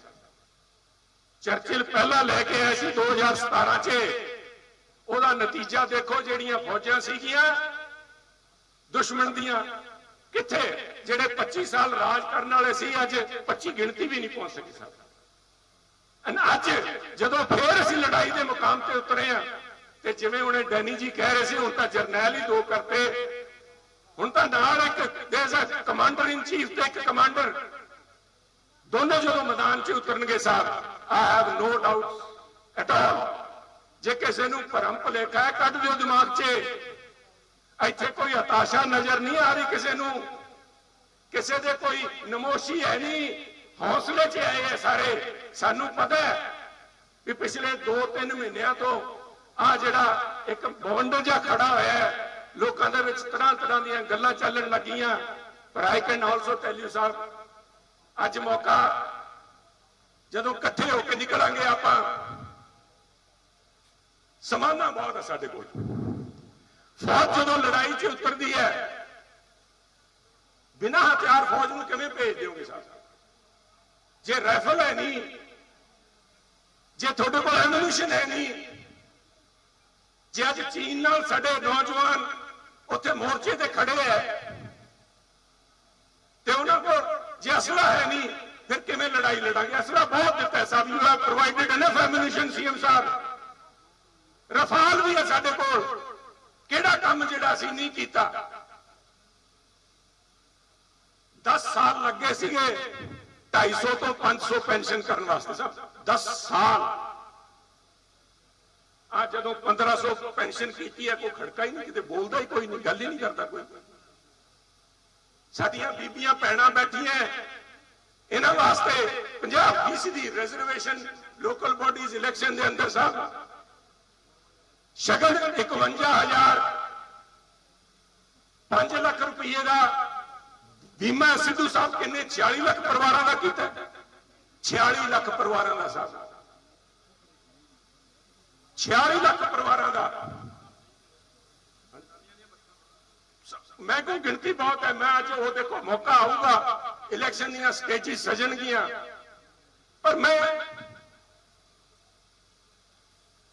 ਚਰਚਿਲ ਪਹਿਲਾਂ ਲੈ ਕੇ ਆਇਆ ਸੀ 2017 ਚ। ਉਹਦਾ ਨਤੀਜਾ ਦੇਖੋ ਜਿਹੜੀਆਂ ਫੌਜਾਂ ਸੀਗੀਆਂ। ਦੁਸ਼ਮਣ ਦੀਆਂ। ਕਿੱਥੇ? ਜਿਹੜੇ 25 ਸਾਲ ਰਾਜ ਕਰਨ ਵਾਲੇ ਸੀ, ਅੱਜ 25 ਗਿਣਤੀ ਵੀ ਨਹੀਂ ਪਹੁੰਚ ਸਕੀ ਸਰ। ਅਨ ਅੱਜ ਜਦੋਂ ਫੇਰ ਅਸੀਂ ਲੜਾਈ ਦੇ ਮੁਕਾਮ ਤੇ ਉਤਰੇ ਆ ਤੇ ਜਿਵੇਂ ਉਹਨੇ ਡੈਨੀ ਜੀ ਕਹਿ ਰਹੇ ਸੀ, ਹੁਣ ਤਾਂ ਜਰਨੈਲ ਹੀ ਦੋ ਕਰਤੇ। ਹੁਣ ਤਾਂ ਨਾਲ ਇੱਕ ਦੇਸ ਕਮਾਂਡਰ ਇਨ ਚੀਫ ਤੇ ਇੱਕ ਕਮਾਂਡਰ ਦੋਨੋਂ ਜਦੋਂ ਮੈਦਾਨ 'ਚ ਉਤਰਨਗੇ ਸਾਹਿਬ I have no doubt at all ਜੇ ਕਿਸੇ ਨੂੰ ਭਰਮ ਭੁਲੇਖਾ ਹੈ, ਕੱਢ ਦਿਓ ਦਿਮਾਗ 'ਚ। ਇੱਥੇ ਕੋਈ ਹਤਾਸ਼ਾ ਨਜ਼ਰ ਨਹੀਂ ਆ ਰਹੀ ਕਿਸੇ ਨੂੰ। ਕਿਸੇ ਦੇ ਕੋਈ ਨਮੋਸ਼ੀ ਹੈ ਨਹੀਂ। ਹੌਸਲੇ 'ਚ ਆਏ ਆ ਸਾਰੇ। ਸਾਨੂੰ ਪਤਾ ਹੈ ਵੀ ਪਿਛਲੇ 2-3 ਮਹੀਨਿਆਂ ਤੋਂ ਆ ਜਿਹੜਾ ਇੱਕ ਬਵੰਡਰ ਜਿਹਾ ਖੜਾ ਹੋਇਆ ਹੈ ਲੋਕਾਂ ਦੇ ਵਿੱਚ ਤਰ੍ਹਾਂ ਤਰ੍ਹਾਂ ਦੀਆਂ ਗੱਲਾਂ ਚੱਲਣ ਲੱਗੀਆਂ। ਪਰ I can also tell you ਸਾਹਿਬ ਅੱਜ ਮੌਕਾ ਜਦੋਂ ਇਕੱਠੇ ਹੋ ਕੇ ਨਿਕਲਾਂਗੇ ਆਪਾਂ, ਸਮਾਨਾ ਬਹੁਤ ਹੈ ਸਾਡੇ ਕੋਲ। ਫੌਜ ਜਦੋਂ ਲੜਾਈ 'ਚ ਉਤਰਦੀ ਹੈ, ਬਿਨਾਂ ਹਥਿਆਰ ਫੌਜ ਨੂੰ ਕਿਵੇਂ ਭੇਜ ਦਿਓਗੇ ਸਾਹਿਬ ਜੇ ਰਾਈਫਲ ਹੈ ਨਹੀਂ, ਜੇ ਤੁਹਾਡੇ ਕੋਲ ਐਮੂਨੀਸ਼ਨ ਹੈ ਨਹੀਂ, ਜੇ ਅੱਜ ਚੀਨ ਨਾਲ ਸਾਡੇ ਨੌਜਵਾਨ ਉੱਥੇ ਮੋਰਚੇ ਤੇ ਖੜੇ ਐ ਤੇ ਉਹਨਾਂ ਕੋਲ ਜੇ ਅਸਲਾ ਹੈ ਨਹੀਂ, ਫਿਰ ਕਿਵੇਂ ਲੜਾਈ ਲੜਾਂਗੇ? ਅਸਲਾ ਬਹੁਤ ਦਿੱਤਾ ਸਾਹਿਬ you have provided enough ammunition CM Sahib. Rafale ਵੀ ਹੈ ਸਾਡੇ ਕੋਲ। ਕਿਹੜਾ ਕੰਮ ਜਿਹੜਾ ਅਸੀਂ ਨਹੀਂ ਕੀਤਾ? 10 ਸਾਲ ਲੱਗੇ ਸੀਗੇ 250 ਤੋਂ 500 ਪੈਨਸ਼ਨ ਕਰਨ ਵਾਸਤੇ ਸਾਹਿਬ। 10 ਸਾਲ। ਆ ਜਦੋਂ 1500 ਪੈਨਸ਼ਨ ਕੀਤੀ ਹੈ, ਕੋਈ ਖੜਕਾ ਹੀ ਨਹੀਂ, ਕਿਤੇ ਬੋਲਦਾ ਹੀ ਕੋਈ ਨਹੀਂ, ਗੱਲ ਹੀ ਨਹੀਂ ਕਰਦਾ ਕੋਈ। ਸਾਡੀਆਂ ਬੀਬੀਆਂ, ਭੈਣਾਂ ਬੈਠੀਆਂ ਇਹਨਾਂ ਵਾਸਤੇ 50% ਦੀ ਰਿਜ਼ਰਵੇਸ਼ਨ ਲੋਕਲ ਬਾਡੀਜ਼ ਇਲੈਕਸ਼ਨ ਦੇ ਅੰਦਰ ਸਾਹਿਬ। ਸ਼ਗਨ 51000 5 ਲੱਖ ਰੁਪਏ ਦਾ ਬੀਮਾ ਸਿੱਧੂ ਸਾਹਿਬ ਕਿੰਨੇ 46 ਲੱਖ ਪਰਿਵਾਰਾਂ ਦਾ ਕੀਤਾ? 46 ਲੱਖ ਪਰਿਵਾਰਾਂ ਦਾ ਸਾਹਿਬ। 46 ਲੱਖ ਪਰਿਵਾਰਾਂ ਦਾ ਮੈਂ ਕੋਈ ਗਿਣਤੀ ਬਹੁਤ ਹੈ ਮੈਂ ਅੱਜ ਉਹ ਦੇਖੋ ਮੌਕਾ ਆਊਗਾ ਇਲੈਕਸ਼ਨ ਦੀਆਂ ਸਟੇਜਿਸ ਸਜਣਗੀਆਂ ਪਰ ਮੈਂ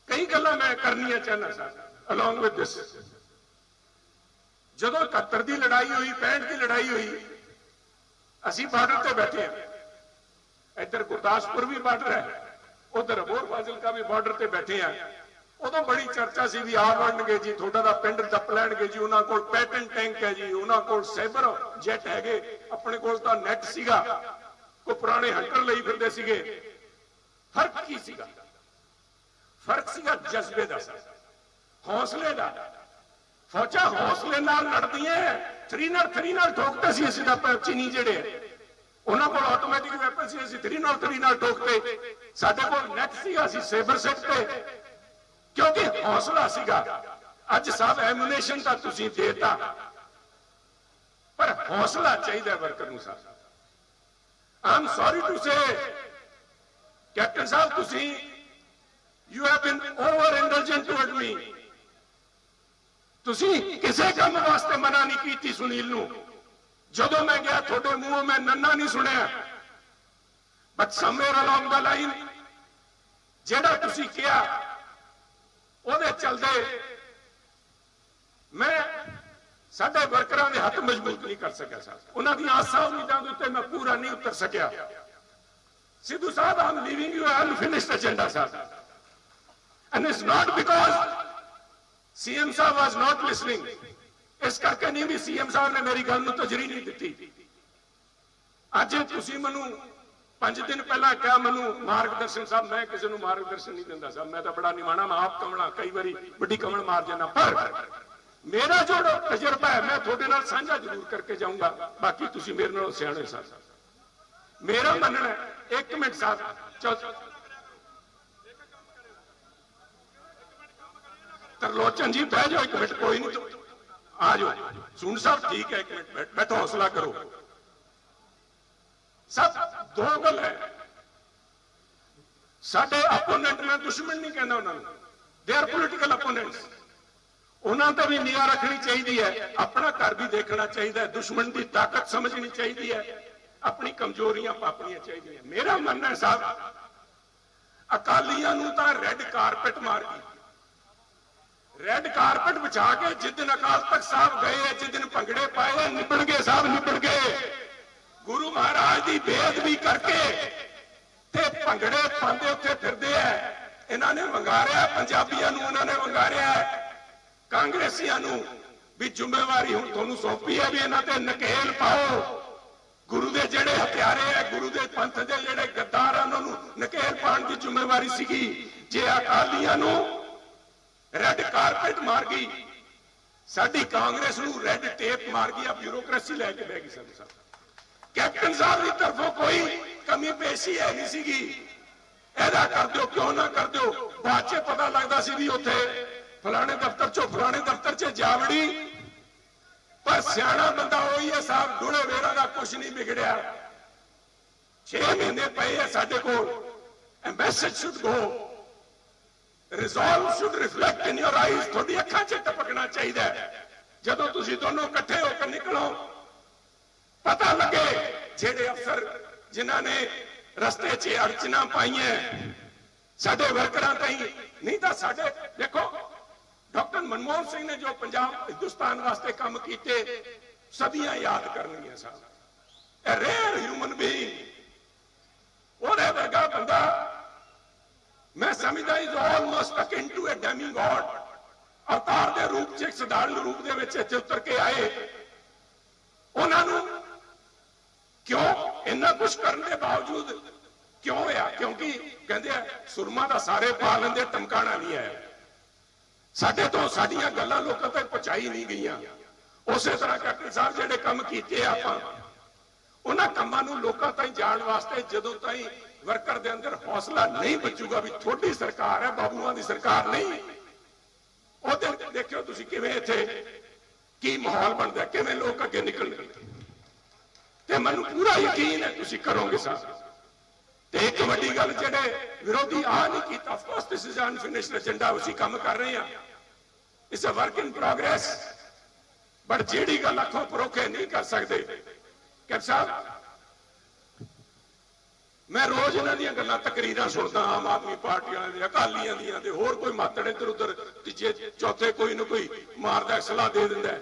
ਕਈ ਗੱਲਾਂ ਮੈਂ ਕਰਨੀਆਂ ਚਾਹਨਾ ਸਰ ਅਲੋਂਗ ਵਿਦ ਦਿਸ ਜਦੋਂ 71 ਦੀ ਲੜਾਈ ਹੋਈ 65 ਦੀ ਲੜਾਈ ਹੋਈ ਅਸੀਂ ਬਾਰਡਰ ਤੇ ਬੈਠੇ ਹਾਂ ਇੱਧਰ ਗੁਰਦਾਸਪੁਰ ਵੀ ਬਾਰਡਰ ਹੈ ਉਧਰ ਅਬੋਰ ਫਾਜ਼ਿਲਕਾ ਵੀ ਬਾਰਡਰ ਤੇ ਬੈਠੇ ਆ। ਉਦੋਂ ਬੜੀ ਚਰਚਾ ਸੀ ਵੀ ਆ ਵੜਨਗੇ ਜੀ, ਤੁਹਾਡਾ ਦਾ ਪਿੰਡ ਦੱਪ ਲੈਣਗੇ ਜੀ, ਉਹਨਾਂ ਕੋਲ ਪੈਟਨ ਟੈਂਕ ਹੈ ਜੀ, ਉਹਨਾਂ ਕੋਲ ਸਾਈਬਰ ਜੈਟ ਹੈਗੇ, ਆਪਣੇ ਕੋਲ ਤਾਂ ਨੈਟ ਸੀਗਾ। ਕੋ ਪੁਰਾਣੇ ਹੰਟਰ ਲਈ ਫਿਰਦੇ ਸੀਗੇ। ਫ਼ਰਕ ਕੀ ਸੀਗਾ? ਫ਼ਰਕ ਸੀਗਾ ਜਜ਼ਬੇ ਦਾ ਹੌਸਲੇ ਦਾ। ਫੌਜਾਂ ਹੌਸਲੇ ਨਾਲ ਲੜਦੀਆਂ 3 ਨਾਲ 3 ਨਾਲ ਠੋਕਦੇ ਸੀ ਅਸੀਂ ਤਾਂ ਚੀਨੀ ਜਿਹੜੇ। ਉਹਨਾਂ ਕੋਲ ਆਟੋਮੈਟਿਕ ਵੈਪਨ ਸੀ, ਅਸੀਂ 3 ਨਾਲ 3 ਸਾਡੇ ਕੋਲ ਨੈਟ ਸੀਗਾ, ਅਸੀਂ ਸੇਬਰ ਸੈਟ ਤੇ। ਕਿਉਂਕਿ ਹੌਸਲਾ ਸੀਗਾ, ਅੱਜ ਸਭ ਐਮੂਨੇਸ਼ਨ ਤਾਂ ਤੁਸੀਂ ਦੇਤਾ। ਪਰ ਹੌਸਲਾ ਚਾਹੀਦਾ ਵਰਕਰ ਨੂੰ ਸਾਹਿਬ I'm sorry to say captain ਸਾਹਿਬ, ਤੁਸੀਂ you have been over indulgent toward me ਤੁਸੀਂ ਕਿਸੇ ਕੰਮ ਵਾਸਤੇ ਮਨਾ ਨਹੀਂ ਕੀਤੀ ਸੁਨੀਲ ਨੂੰ। ਜਦੋਂ ਮੈਂ ਗਿਆ, ਤੁਹਾਡੇ ਮੂੰਹੋਂ ਮੈਂ ਨੰਨਾ ਨਹੀਂ ਸੁਣਿਆ। But somewhere along the line ਜਿਹੜਾ ਤੁਸੀਂ ਕਿਹਾ, ਉਹਦੇ ਚਲਦੇ ਮੈਂ ਸਾਡੇ ਵਰਕਰਾਂ ਦੇ ਹੱਥ ਮਜ਼ਬੂਤ ਨਹੀਂ ਕਰ ਸਕਿਆ ਸਰ। ਉਹਨਾਂ ਦੀਆਂ ਆਸਾਂ ਉਮੀਦਾਂ ਦੇ ਉੱਤੇ ਮੈਂ ਪੂਰਾ ਨਹੀਂ ਉਤਰ ਸਕਿਆ। ਸਿੱਧੂ ਸਾਹਿਬ I'm leaving you unfinished agenda sir and it's not because CM Sahib was not listening ਇਸ ਕਰਕੇ ਨਹੀਂ ਵੀ ਸੀਐਮ ਸਾਹਿਬ ਨੇ ਮੇਰੀ ਗੱਲ ਨੂੰ ਤਜਰੀ ਨਹੀਂ ਦਿੱਤੀ। ਅੱਜ ਤੁਸੀਂ ਮੈਨੂੰ 5 ਦਿਨ ਪਹਿਲਾਂ ਕਿਹਾ, ਮੈਨੂੰ ਮਾਰਗਦਰਸ਼ਨ ਸਾਹਿਬ, ਮੈਂ ਕਿਸੇ ਨੂੰ ਮਾਰਗਦਰਸ਼ਨ ਨਹੀਂ ਦਿੰਦਾ ਸਾਹਿਬ। ਮੈਂ ਤਾਂ ਬੜਾ ਨਿਮਾਣਾ, ਮੈਂ ਆਪ ਕਮਲਾ, ਕਈ ਵਾਰੀ ਵੱਡੀ ਕਮਲ ਮਾਰ ਜਾਂਦਾ ਪਰ ਮੇਰਾ ਜੋ ਤਜਰਬਾ ਹੈ, ਮੈਂ ਤੁਹਾਡੇ ਨਾਲ ਸਾਂਝਾ ਜ਼ਰੂਰ ਕਰਕੇ ਜਾਊਂਗਾ। ਬਾਕੀ ਤੁਸੀਂ ਮੇਰੇ ਨਾਲ ਸਿਆਣੇ ਸਾਹਿਬ। ਮੇਰਾ ਮੰਨਣਾ ਹੈ, ਇੱਕ ਮਿੰਟ ਸਾਹਿਬ ਚੌ- ਤਰਲੋਚਨ ਜੀ, ਬਹਿ ਜਾਓ ਇੱਕ ਮਿੰਟ, ਕੋਈ ਨਹੀਂ। ਆ ਜਾਓ ਸੁਣ ਸਾਹਿਬ, ਠੀਕ ਹੈ, ਇੱਕ ਮਿੰਟ ਬੈਠੋ ਹੌਸਲਾ ਕਰੋ। ਸਭ, ਦੋ ਗੱਲ ਹੈ। ਸਾਡੇ ਆਪੋਨੈਂਟ ਮੈਂ ਦੁਸ਼ਮਣ ਨਹੀਂ ਕਹਿੰਦਾ ਉਹਨਾਂ ਨੂੰ। ਦੇ ਆਰ ਪੋਲੀਟੀਕਲ ਅਪੋਨੈਂਟਸ ਉਹਨਾਂ ਤੇ ਵੀ ਨਿਗਾਹ ਰੱਖਣੀ ਚਾਹੀਦੀ ਹੈ। ਆਪਣਾ ਘਰ ਵੀ ਦੇਖਣਾ ਚਾਹੀਦਾ ਹੈ। ਦੁਸ਼ਮਣ ਦੀ ਤਾਕਤ ਸਮਝਣੀ ਚਾਹੀਦੀ ਹੈ। ਆਪਣੀ ਕਮਜ਼ੋਰੀਆਂ ਪਾਪਣੀਆਂ ਚਾਹੀਦੀਆਂ। ਮੇਰਾ ਮੰਨਣਾ ਹੈ, ਸਾਹਿਬ, ਅਕਾਲੀਆਂ ਨੂੰ ਤਾਂ ਰੈੱਡ ਕਾਰਪਟ ਮਾਰ ਗਈ। ਰੈੱਡ ਕਾਰਪਟ ਵਿਛਾ ਕੇ ਜਿਸ ਦਿਨ ਅਕਾਲ ਤਖਤ ਸਾਹਿਬ ਗਏ ਜਿਸ ਦਿਨ ਭੰਗੜੇ ਪਾਏ ਨਿਬੜ ਗਏ ਸਾਹਿਬ ਨਿਬੜ ਗਏ ਗੁਰੂ ਮਹਾਰਾਜ ਦੀ ਬੇਅਦਬੀ ਕਰਕੇ ਤੇ ਭੰਗੜੇ ਪਾਉਂਦੇ ਉੱਥੇ ਫਿਰਦੇ ਆ ਇਹਨਾਂ ਨੇ ਵੰਗਾਰਿਆ ਪੰਜਾਬੀਆਂ ਨੂੰ ਉਹਨਾਂ ਨੇ ਵੰਗਾਰਿਆ ਕਾਂਗਰਸੀਆਂ ਨੂੰ ਵੀ ਜ਼ਿੰਮੇਵਾਰੀ ਹੁਣ ਤੁਹਾਨੂੰ ਸੌਂਪੀ ਹੈ ਵੀ ਇਹਨਾਂ ਤੇ ਨਕੇਲ ਪਾਓ ਗੁਰੂ ਦੇ ਜਿਹੜੇ ਹਥਿਆਰੇ ਆ ਗੁਰੂ ਦੇ ਪੰਥ ਦੇ ਜਿਹੜੇ ਗੱਦਾਰ ਆ ਉਹਨਾਂ ਨੂੰ ਨਕੇਲ ਪਾਉਣ ਦੀ ਜ਼ਿੰਮੇਵਾਰੀ ਸੀਗੀ ਜੇ ਅਕਾਲੀਆਂ ਨੂੰ ਰੈੱਡ ਕਾਰਪੇਟ ਮਾਰ ਗਈ। ਸਾਡੀ ਕਾਂਗਰਸ ਨੂੰ ਰੈੱਡ ਟੇਪ ਮਾਰ ਗਈ, ਆ ਬਿਊਰੋਕ੍ਰੇਸੀ ਲੈ ਕੇ ਬਹਿ ਗਈ ਸਾਡੇ ਸਾਹਮਣੇ। ਕੈਪਟਨ ਸਾਹਿਬ ਦੀ ਤਰਫੋਂ ਕੋਈ ਕਮੀ ਪੇਸ਼ੀ ਹੈ ਨਹੀਂ ਸੀਗੀ। ਇਹਦਾ ਕਰ ਦਿਓ, ਕਿਉਂ ਨਾ ਕਰ ਦਿਓ? ਬਾਅਦ ਚ ਪਤਾ ਲੱਗਦਾ ਸੀ ਵੀ ਉੱਥੇ ਫਲਾਣੇ ਦਫ਼ਤਰ ਚੋਂ ਫਲਾਣੇ ਦਫ਼ਤਰ 'ਚ ਜਾਵੜੀ ਪਰ ਸਿਆਣਾ ਬੰਦਾ ਹੋਈ ਹੈ ਸਾਹਿਬ ਡੁਲੇ ਵੇਰਾ ਦਾ ਕੁਝ ਨਹੀਂ ਵਿਗੜਿਆ। 6 ਮਹੀਨੇ ਪਏ ਆ ਸਾਡੇ ਕੋਲ। A message should go resolve should reflect in your ਤੁਹਾਡੀ ਅੱਖਾਂ 'ਚ ਟਪਕਣਾ ਚਾਹੀਦਾ ਹੈ। ਜਦੋਂ ਤੁਸੀਂ ਦੋਨੋਂ ਇਕੱਠੇ ਹੋ ਕੇ ਨਿਕਲੋ, ਪਤਾ ਲੱਗੇ ਜਿਹੜੇ ਅਫਸਰ ਜਿਨ੍ਹਾਂ ਨੇ ਰਸਤੇ 'ਚ ਅੜਚਨਾ ਪਾਈਆਂ ਸਾਡੇ ਵਰਕਰਾਂ ਤਾਈਂ, ਨਹੀਂ ਤਾਂ ਸਾਡੇ, ਦੇਖੋ, ਡਾਕਟਰ ਮਨਮੋਹਨ ਸਿੰਘ ਨੇ ਜੋ ਪੰਜਾਬ ਹਿੰਦੁਸਤਾਨ ਵਾਸਤੇ ਕੰਮ ਕੀਤੇ, ਸਦੀਆਂ ਯਾਦ ਕਰਨਗੀਆਂ ਸਾਹਿਬ ਐ ਰੇਅਰ ਹਿਊਮਨ ਬੀਇੰਗ ਉਹਦੇ ਵਰਗਾ ਬੰਦਾ ਮੈਂ ਸਮਝਦਾ is almost akin to a ਅਵਤਾਰ ਦੇ ਰੂਪ 'ਚ ਇੱਕ ਸਧਾਰਨ ਰੂਪ ਦੇ ਵਿੱਚ ਇੱਥੇ ਉਤਰ ਕੇ ਆਏ। ਉਹਨਾਂ ਨੂੰ ਕਿਉਂ ਇੰਨਾ ਕੁਝ ਕਰਨ ਦੇ ਬਾਵਜੂਦ ਕਿਉਂ ਹੋਇਆ? ਕਿਉਂਕਿ ਕਹਿੰਦੇ ਆ, ਸੁਰਮਾ ਦਾ ਸਾਰੇ ਪਾ ਲੈਂਦੇ ਟਮਕਾਣਾ ਨਹੀਂ ਆਇਆ ਸਾਡੇ ਤੋਂ ਸਾਡੀਆਂ ਗੱਲਾਂ ਲੋਕਾਂ ਤੱਕ ਪਹੁੰਚਾਈ ਨਹੀਂ ਗਈਆਂ। ਉਸੇ ਤਰ੍ਹਾਂ ਕੈਪਟਨ ਸਾਹਿਬ ਜਿਹੜੇ ਕੰਮ ਕੀਤੇ ਆ ਆਪਾਂ, ਉਹਨਾਂ ਕੰਮਾਂ ਨੂੰ ਲੋਕਾਂ ਤਾਈਂ ਜਾਣ ਵਾਸਤੇ ਜਦੋਂ ਤਾਈਂ ਵਰਕਰ ਦੇ ਅੰਦਰ ਹੌਸਲਾ ਨਹੀਂ ਬਚੂਗਾ ਵੀ ਤੁਹਾਡੀ ਸਰਕਾਰ ਹੈ, ਬਾਬੂਆਂ ਦੀ ਸਰਕਾਰ ਨਹੀਂ। ਉਹ ਦੇਖਿਓ ਤੁਸੀਂ ਕਿਵੇਂ ਇੱਥੇ ਕੀ ਮਾਹੌਲ ਬਣਦਾ ਕਿਵੇਂ ਲੋਕ ਅੱਗੇ ਨਿਕਲਣਗੇ ਤੇ ਮੈਨੂੰ ਪੂਰਾ ਯਕੀਨ ਹੈ ਤੁਸੀਂ ਕਰੋਗੇ ਸਾਹਿਬ ਤੇ ਇੱਕ ਵੱਡੀ ਗੱਲ ਜਿਹੜੇ ਵਿਰੋਧੀ ਆ ਨਹੀਂ ਕੀਤਾ of course this is unfinished agenda ਅਸੀਂ ਕੰਮ ਕਰ ਰਹੇ ਹਾਂ। It's a work in progress but ਜਿਹੜੀ ਗੱਲ ਅੱਖੋਂ ਪਰੋਖੇ ਨਹੀਂ ਕਰ ਸਕਦੇ ਕਿ ਸਾਹਿਬ ਮੈਂ ਰੋਜ਼ ਇਹਨਾਂ ਦੀਆਂ ਗੱਲਾਂ, ਤਕਰੀਰਾਂ ਸੁਣਦਾ, ਆਮ ਆਦਮੀ ਪਾਰਟੀ ਵਾਲਿਆਂ ਦੀਆਂ, ਅਕਾਲੀਆਂ ਦੀਆਂ ਤੇ ਹੋਰ ਕੋਈ ਮਾਤੜੇ ਇੱਧਰ ਉੱਧਰ ਤੀਜੇ ਚੌਥੇ ਕੋਈ ਨਾ ਕੋਈ ਮਾਰਦਾ, ਸਲਾਹ ਦੇ ਦਿੰਦਾ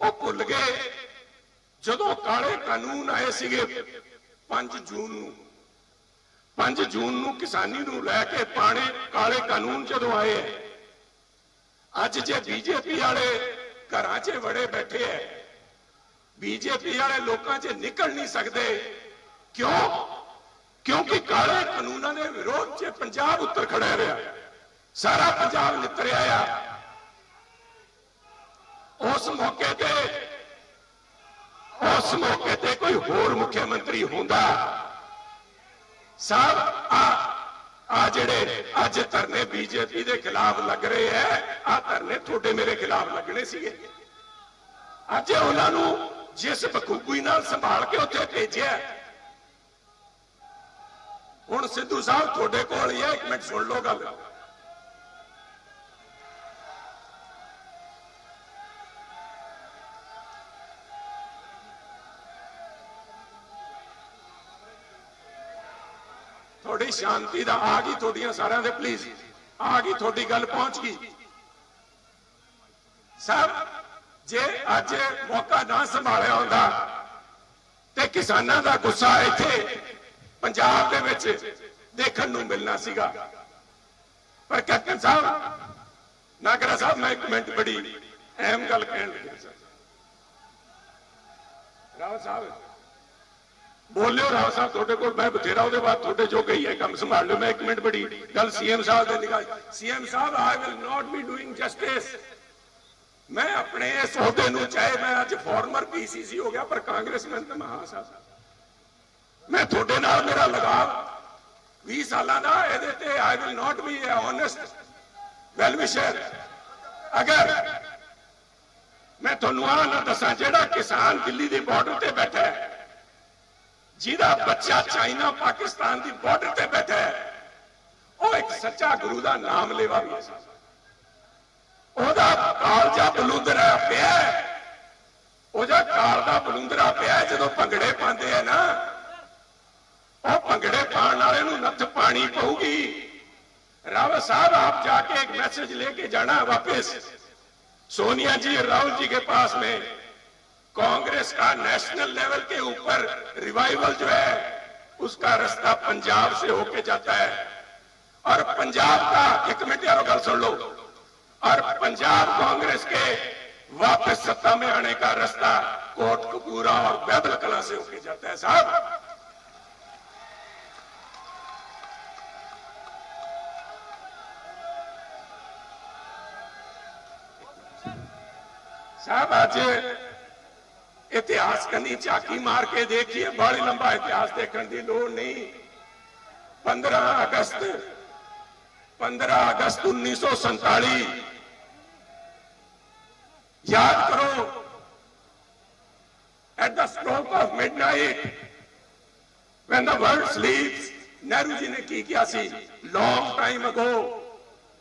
ਉਹ ਭੁੱਲ ਗਏ। ਜਦੋਂ ਕਾਲੇ ਕਾਨੂੰਨ ਆਏ ਸੀਗੇ 5 ਜੂਨ ਨੂੰ 5 ਜੂਨ ਨੂੰ ਕਿਸਾਨੀ ਨੂੰ ਲੈ ਕੇ ਪਾਣੇ ਕਾਲੇ ਕਾਨੂੰਨ ਜਦੋਂ ਆਏ, ਅੱਜ ਜੇ ਬੀਜੇਪੀ ਵਾਲੇ ਘਰਾਂ 'ਚ ਵੜੇ ਬੈਠੇ ਐ ਬੀਜੇਪੀ ਵਾਲੇ ਲੋਕਾਂ 'ਚ ਨਿਕਲ ਨਹੀਂ ਸਕਦੇ, ਕਿਉਂ? ਕਿਉਂਕਿ ਕਾਲੇ ਕਾਨੂੰਨਾਂ ਦੇ ਵਿਰੋਧ 'ਚ ਪੰਜਾਬ ਉੱਤਰ ਖੜਾ ਰਿਹਾ ਸਾਰਾ ਪੰਜਾਬ ਨਿਤਰਿਆ ਆ। ਉਸ ਮੌਕੇ ਤੇ, ਉਸ ਮੌਕੇ ਤੇ ਕੋਈ ਹੋਰ ਮੁੱਖ ਮੰਤਰੀ ਹੁੰਦਾ। ਸਾਹਿਬ ਆ ਆ ਜਿਹੜੇ ਅੱਜ ਧਰਨੇ ਬੀਜੇਪੀ ਦੇ ਖਿਲਾਫ ਲੱਗ ਰਹੇ ਐ, ਆ ਧਰਨੇ ਤੁਹਾਡੇ ਮੇਰੇ ਖਿਲਾਫ ਲੱਗਣੇ ਸੀਗੇ। ਅੱਜ ਉਹਨਾਂ ਨੂੰ ਜਿਸ ਬਖੂਬੀ ਨਾਲ ਸੰਭਾਲ ਕੇ ਉੱਥੇ ਭੇਜਿਆ ਹੁਣ ਸਿੱਧੂ ਸਾਹਿਬ ਤੁਹਾਡੇ ਕੋਲ ਹੀ ਹੈ ਇੱਕ ਮਿੰਟ ਸੁਣ ਲਓ ਗੱਲ। ਤੁਹਾਡੀ ਸ਼ਾਂਤੀ ਦਾ ਆ ਗਈ ਤੁਹਾਡੀਆਂ ਸਾਰਿਆਂ ਦੇ ਪਲੀਜ਼ ਆ ਗਈ ਤੁਹਾਡੀ ਗੱਲ, ਪਹੁੰਚ ਗਈ। ਸਰ, ਜੇ ਅੱਜ ਮੌਕਾ ਨਾ ਸੰਭਾਲਿਆ ਹੁੰਦਾ, ਤੇ ਕਿਸਾਨਾਂ ਦਾ ਗੁੱਸਾ ਇੱਥੇ ਪੰਜਾਬ ਦੇ ਵਿੱਚ ਦੇਖਣ ਨੂੰ ਮਿਲਣਾ ਸੀਗਾ। ਪਰ ਕੈਪਟਨ ਸਾਹਿਬ, ਨਾਗਰਾ ਸਾਹਿਬ, ਮੈਂ ਇੱਕ ਮਿੰਟ ਬੜੀ ਅਹਿਮ ਗੱਲ ਕਹਿਣ ਲੱਗਿਆ ਸਰ ਰਾਓ ਸਾਹਿਬ, ਬੋਲਿਓ ਰਾਓ ਸਾਹਿਬ, ਤੁਹਾਡੇ ਕੋਲ ਮੈਂ ਬਥੇਰਾ ਉਹਦੇ ਬਾਅਦ ਤੁਹਾਡੇ ਜੋ ਗਈ ਹੈ ਕੰਮ ਸੰਭਾਲ ਲਿਓ। ਮੈਂ ਇੱਕ ਮਿੰਟ ਬੜੀ ਗੱਲ ਸੀਐਮ ਸਾਹਿਬ ਦੇ ਨਿਗਾਹ CM Sahib I will not be doing justice ਮੈਂ ਆਪਣੇ ਇਸ ਅਹੁਦੇ ਨੂੰ, ਚਾਹੇ ਮੈਂ ਅੱਜ ਫਾਰਮਰ ਪੀਸੀਸੀ ਹੋ ਗਿਆ, ਪਰ ਕਾਂਗਰਸਮੈਨ ਤਾਂ ਮਹਾ ਸਾਹਿਬ। ਮੈਂ ਤੁਹਾਡੇ ਨਾਲ ਮੇਰਾ ਲਗਾਵ 20 ਸਾਲਾਂ ਦਾ, ਇਹਦੇ ਤੇ I will not be a honest well wisher ਅਗਰ ਮੈਂ ਤੁਹਾਨੂੰ ਆਹ ਨਾ ਦੱਸਾਂ, ਜਿਹੜਾ ਕਿਸਾਨ ਦਿੱਲੀ ਦੇ ਬਾਰਡਰ ਤੇ ਬੈਠਾ ਹੈ, ਜਿਹਦਾ ਬੱਚਾ ਚਾਈਨਾ, ਪਾਕਿਸਤਾਨ ਦੀ ਬਾਰਡਰ ਤੇ ਬੈਠਾ ਹੈ, ਉਹ ਇੱਕ ਸੱਚਾ ਗੁਰੂ ਦਾ ਨਾਮ ਲੈਵਾ ਵੀ ਹੈ ਉਹਦਾ ਕਾਲਜਾ ਬਲੂੰਦਰਾ ਪਿਆ ਹੈ। ਉਹਦਾ ਕਾਲ ਦਾ ਬਲੂੰਦਰਾ ਪਿਆ ਜਦੋਂ ਭੰਗੜੇ ਪਾਉਂਦੇ ਆ ਨਾ कहानी कहूगी रावत साहब, आप जाके एक मैसेज लेके जाना वापस। सोनिया जी राहुल जी के पास में कांग्रेस का नेशनल लेवल के ऊपर रिवाइवल जो है, उसका रास्ता पंजाब से होके जाता है। और पंजाब का, एक मिनट यारो, गल सुन लो। और पंजाब कांग्रेस के वापस सत्ता में आने का रास्ता कोट कपूरा और बैदल कला से होके जाता है, साहब। साहब आज इतिहास कहीं झाकी मार के देखिए, बड़े लंबा इतिहास देखने की लड़ नहीं। पंद्रह अगस्त पंद्रह अगस्त उन्नीस सौ संताली याद करो at the stroke of midnight when the world sleep Nehru ji ने की किया long time ago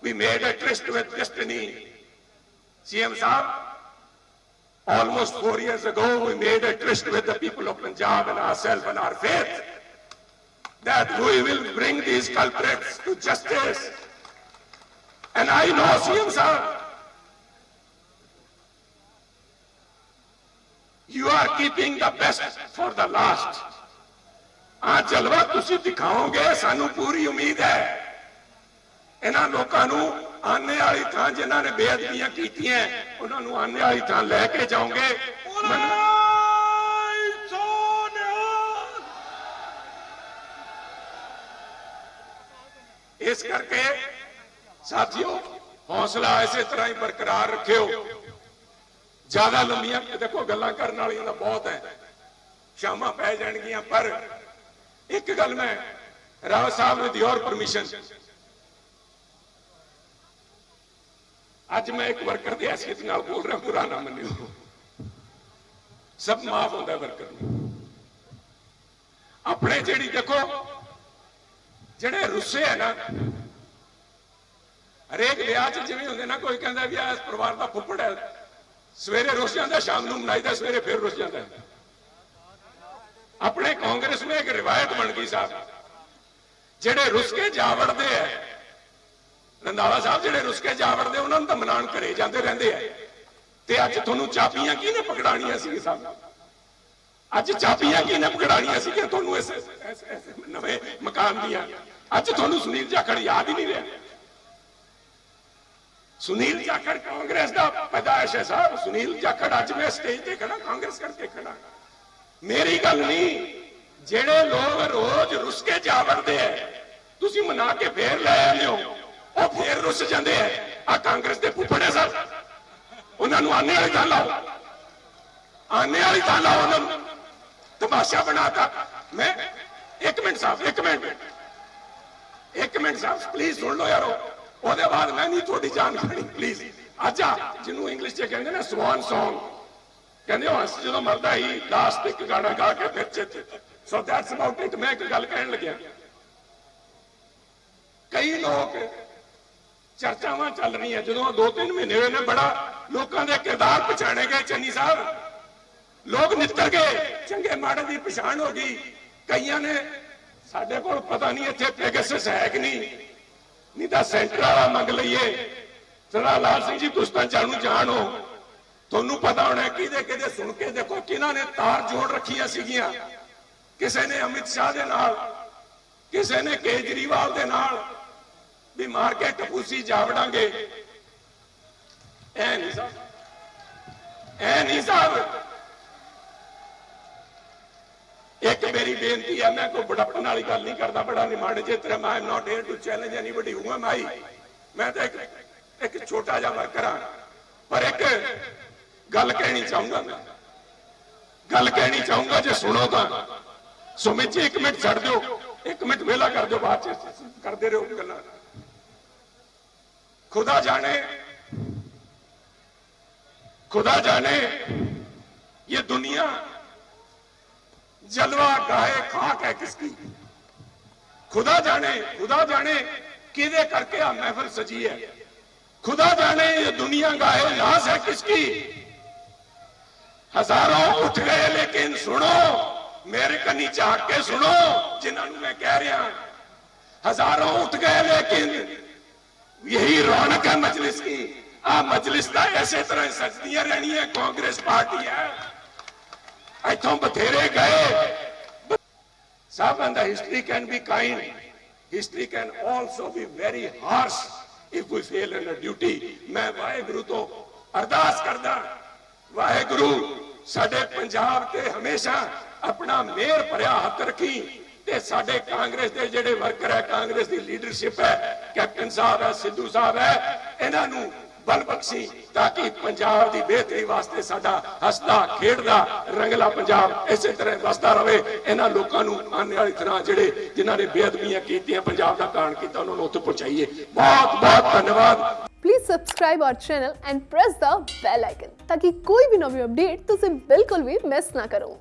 we made a tryst with destiny CM साहब Almost four years ago, we made a tryst with the people of Punjab and ourselves and our faith that we will bring these culprits to justice. And I know, CM sir, you are keeping the best for the last. ਆ ਜਲਵਾ ਤੁਸੀਂ ਦਿਖਾਓਗੇ ਸਾਨੂੰ ਪੂਰੀ ਉਮੀਦ ਹੈ ਇਹਨਾਂ ਲੋਕਾਂ ਨੂੰ ਆਨੇ ਵਾਲੀ ਥਾਂ ਜਿਨ੍ਹਾਂ ਨੇ ਬੇਅਦਬੀਆਂ ਕੀਤੀਆਂ ਉਹਨਾਂ ਨੂੰ ਆਨੇ ਵਾਲੀ ਥਾਂ ਲੈ ਕੇ ਜਾਓਗੇ। ਇਸ ਕਰਕੇ ਸਾਥੀਓ ਹੌਸਲਾ ਇਸੇ ਤਰ੍ਹਾਂ ਹੀ ਬਰਕਰਾਰ ਰੱਖਿਓ। ਜ਼ਿਆਦਾ ਲੰਮੀਆਂ ਦੇਖੋ ਗੱਲਾਂ ਕਰਨ ਵਾਲੀਆਂ ਤਾਂ ਬਹੁਤ ਹੈ। ਸ਼ਾਮਾਂ ਪੈ ਜਾਣਗੀਆਂ ਪਰ ਇੱਕ ਗੱਲ ਮੈਂ ਰਾਵ ਸਾਹਿਬ ਵਿਦ ਯੋਰ ਪਰਮਿਸ਼ਨ ਅੱਜ ਮੈਂ ਇੱਕ ਵਰਕਰ ਦੀ ਹੈਸੀਅਤ ਨਾਲ ਬੋਲ ਰਿਹਾ, ਬੁਰਾ ਨਾ ਮੰਨਿਓ। ਸਭ ਮਾਫ ਹੁੰਦਾ ਵਰਕਰ ਨੂੰ। ਆਪਣੇ ਜਿਹੜੀ ਦੇਖੋ, ਜਿਹੜੇ ਰੁੱਸੇ ਹੈ ਨਾ, ਹਰੇਕ ਵਿਆਹ 'ਚ ਜਿਵੇਂ ਹੁੰਦੇ ਨਾ, ਕੋਈ ਕਹਿੰਦਾ ਵੀ ਆ ਇਸ ਪਰਿਵਾਰ ਦਾ ਫੁੱਫੜ ਹੈ। ਸਵੇਰੇ ਰੁੱਸ ਜਾਂਦਾ, ਸ਼ਾਮ ਨੂੰ ਮਨਾਈਦਾ ਸਵੇਰੇ ਫਿਰ ਰੁੱਸ ਜਾਂਦਾ। ਆਪਣੇ ਕਾਂਗਰਸ ਵਿੱਚ ਇੱਕ ਰਿਵਾਇਤ ਬਣ ਗਈ ਸਾਹਿਬ। ਜਿਹੜੇ ਰੁੱਸ ਕੇ ਜਾ ਵੜਦੇ ਐ ਰੰਦਾਵਾ ਸਾਹਿਬ ਜਿਹੜੇ ਰੁਸਕੇ ਜਾ ਵੜਦੇ ਉਹਨਾਂ ਨੂੰ ਤਾਂ ਮਨਾਣ ਘਰੇ ਜਾਂਦੇ ਰਹਿੰਦੇ ਐ ਤੇ ਅੱਜ ਤੁਹਾਨੂੰ ਚਾਬੀਆਂ ਕਿਹਨੇ ਪਕੜਾਣੀਆਂ ਸੀ ਸਾਹਿਬ ਅੱਜ ਚਾਬੀਆਂ ਕਿਹਨੇ ਪਕੜਾਣੀਆਂ ਸੀ ਕਿ ਤੁਹਾਨੂੰ ਇਸ ਨਵੇਂ ਮਕਾਨ ਦੀਆਂ? ਅੱਜ ਤੁਹਾਨੂੰ ਸੁਨੀਲ ਜਾਖੜ ਯਾਦ ਹੀ ਨਹੀਂ ਰਿਹਾ। ਸੁਨੀਲ ਜਾਖੜ ਕਾਂਗਰਸ ਦਾ ਪੈਦਾਇਸ਼ ਹੈ ਸਾਹਿਬ। ਸੁਨੀਲ ਜਾਖੜ ਅੱਜ ਮੈਂ ਸਟੇਜ ਤੇ ਖੜਾ ਕਾਂਗਰਸ ਕਰਕੇ ਖੜਾ ਮੇਰੀ ਗੱਲ ਨਹੀਂ, ਜਿਹੜੇ ਲੋਕ ਰੋਜ਼ ਰੁਸਕੇ ਜਾ ਵੜਦੇ ਐ ਤੁਸੀਂ ਮਨਾ ਕੇ ਫੇਰ ਲੈ ਆਉਂਦੇ ਹੋ। ਉਹ ਫੇਰ ਰੁੱਸ ਜਾਂਦੇ ਐ ਆ ਕਾਂਗਰਸ ਦੇ ਫੁੱਫੜੇ ਸਰ ਉਹਨਾਂ ਨੂੰ ਆਨੇ ਵਾਲੀ ਥਾਂ ਲਾਓ। ਆਨੇ ਵਾਲੀ ਥਾਂ ਲਾਓ ਉਹਨਾਂ ਨੂੰ। ਤਮਾਸ਼ਾ ਬਣਾਤਾ। ਮੈਂ ਇੱਕ ਮਿੰਟ ਸਾਹਿਬ, ਇੱਕ ਮਿੰਟ। ਇੱਕ ਮਿੰਟ ਸਾਹਿਬ ਪਲੀਜ਼ ਸੁਣ ਲਓ ਯਾਰੋ। ਉਹਦੇ ਬਾਅਦ ਮੈਂ ਨਹੀਂ ਤੁਹਾਡੀ ਜਾਨ ਖਾਣੀ ਪਲੀਜ਼ ਅੱਜ ਜਿਹਨੂੰ ਇੰਗਲਿਸ਼ ਚ ਕਹਿੰਦੇ ਨੇ ਸਵਾਨ Song ਕਹਿੰਦੇ ਉਹ ਹੰਸ ਜਦੋਂ ਮਰਦਾ ਹੀ ਲਾਸਟ ਇੱਕ ਗਾਣਾ ਗਾ ਕੇ ਫਿਰ ਚਿੱਤ ਸੋ ਦੈਟਸ ਅਬਾਊਟ ਇਟ ਮੈਂ ਇੱਕ ਗੱਲ ਕਹਿਣ ਲੱਗਿਆ। ਕਈ ਲੋਕ ਚਰਚਾਵਾਂ ਚੱਲ ਰਹੀਆਂ। ਜਦੋਂ ਦੋ ਤਿੰਨ ਮਹੀਨੇ ਹੋਏ ਨੇ, ਬੜਾ ਲੋਕਾਂ ਦੇ ਕਿਰਦਾਰ ਪਛਾਣੇ ਗਏ ਚੰਨੀ ਸਾਹਿਬ। ਲੋਕ ਨਿੱਤਰ ਗਏ। ਚੰਗੇ ਮਾੜੇ ਦੀ ਪਛਾਣ ਹੋ ਗਈ। ਕਈਆਂ ਨੇ ਸਾਡੇ ਕੋਲ ਪਤਾ ਨਹੀਂ ਇੱਥੇ ਪੈਗਸਸ ਹੈ ਕਿ ਨਹੀਂ। ਨਹੀਂ ਤਾਂ ਸੈਂਟਰ ਵਾਲਾ ਮੰਗ ਲਈਏ। ਸਰਦਾਰ ਲਾਲ ਸਿੰਘ ਜੀ, ਤੁਸੀਂ ਤਾਂ ਜਾਣੂ ਜਾਣੋ ਤੁਹਾਨੂੰ ਪਤਾ ਹੋਣਾ ਕਿਹਦੇ ਕਿਹਦੇ ਸੁਣ ਕੇ ਦੇਖੋ ਕਿਹਨਾਂ ਨੇ ਤਾਰ ਜੋੜ ਰੱਖੀਆਂ ਸੀਗੀਆਂ। ਕਿਸੇ ਨੇ ਅਮਿਤ ਸ਼ਾਹ ਦੇ ਨਾਲ, ਕਿਸੇ ਨੇ ਕੇਜਰੀਵਾਲ ਦੇ ਨਾਲ ਵੀ ਮਾਰ ਕੇ ਟਪੂਸੀ ਜਾਵੜਾਂਗੇ। ਐ ਨਹੀਂ ਸਾਹਿਬ ਐ ਨਹੀਂ ਸਾਹਿਬ ਇੱਕ ਮੇਰੀ ਬੇਨਤੀ ਹੈ ਮੈਂ ਕੋਈ ਬੜਪਣ ਵਾਲੀ ਗੱਲ ਨਹੀਂ ਕਰਦਾ, ਬੜਾ ਨਿਮਾਣੇ ਜੇ ਤੇਰਾ ਮੈਂ not here to challenge anybody who am I ਮੈਂ ਤਾਂ ਇੱਕ ਇੱਕ ਛੋਟਾ ਜਿਹਾ ਵਰਕਰ ਹਾਂ ਪਰ ਇੱਕ ਗੱਲ ਕਹਿਣੀ ਚਾਹੂੰਗਾ ਮੈਂ। ਗੱਲ ਕਹਿਣੀ ਚਾਹੂੰਗਾ ਜੇ ਸੁਣੋ ਤਾਂ। ਸੁਮਿਤ ਜੀ, ਇੱਕ ਮਿੰਟ ਛੱਡ ਦਿਓ। ਇੱਕ ਮਿੰਟ ਵੇਲਾ ਕਰ ਦਿਓ, ਬਾਅਦ ਚ ਕਰਦੇ ਰਹੋ ਗੱਲਾਂ। खुदा जाने। खुदा जाने, ये दुनिया जलवा, गाहे, खाक है किसकी? खुदा जाने खुदा जाने कि करके आ महफल सजी है? खुदा जाने, ये दुनिया गाहे, लाश है किसकी? हज़ारों उठ गए, लेकिन सुनो, मेरे कनी चाह के सुनो जिन्होंने मैं कह रहा हज़ारों उठ गए, लेकिन यही रौनक है मजलिस की। आ मजलिस का ऐसे तरह सकदियाँ रहनी है कांग्रेस पार्टी है। इतों बथेरे गए। सब आंदा history can be kind history can also be very harsh if we fail in duty मैं वाहेगुरु तो अरदास करदा। वाहेगुरु, साढ़े पंजाब के हमेशा अपना मेर भरया हथ रखी। ਹੱਥ ਸਾਡੇ ਕਾਂਗਰਸ ਦੇ ਜਿਹੜੇ ਵਰਕਰ ਹੈ, ਕਾਂਗਰਸ ਦੀ ਲੀਡਰਸ਼ਿਪ ਹੈ, ਕੈਪਟਨ ਸਾਹਿਬ ਹੈ, ਸਿੱਧੂ ਸਾਹਿਬ ਹੈ, ਇਹਨਾਂ ਨੂੰ ਬਲ ਬਖਸ਼ੀ ਤਾਂ ਕਿ ਪੰਜਾਬ ਦੀ ਬਿਹਤਰੀ ਵਾਸਤੇ ਸਾਡਾ ਹੱਸਦਾ, ਖੇਡਦਾ, ਰੰਗਲਾ ਪੰਜਾਬ ਇਸੇ ਤਰ੍ਹਾਂ ਵਸਦਾ ਰਵੇ। ਇਹਨਾਂ ਲੋਕਾਂ ਨੂੰ ਆਨੇ ਵਾਲੀ ਤਰ੍ਹਾਂ ਜਿਹੜੇ ਜਿਨ੍ਹਾਂ ਨੇ ਬੇਅਦਬੀਆਂ ਕੀਤੀਆਂ, ਪੰਜਾਬ ਦਾ ਕਾਣ ਕੀਤਾ, ਉਹਨਾਂ ਨੂੰ ਉੱਥੇ ਪਹੁੰਚਾਈਏ। ਬਹੁਤ ਬਹੁਤ ਧੰਨਵਾਦ। Please subscribe our channel and press the bell icon ਤਾਂ ਕਿ ਕੋਈ ਵੀ ਨਵੀਂ ਅਪਡੇਟ ਤੁਸੀਂ ਬਿਲਕੁਲ ਵੀ ਮਿਸ ਨਾ ਕਰੋ।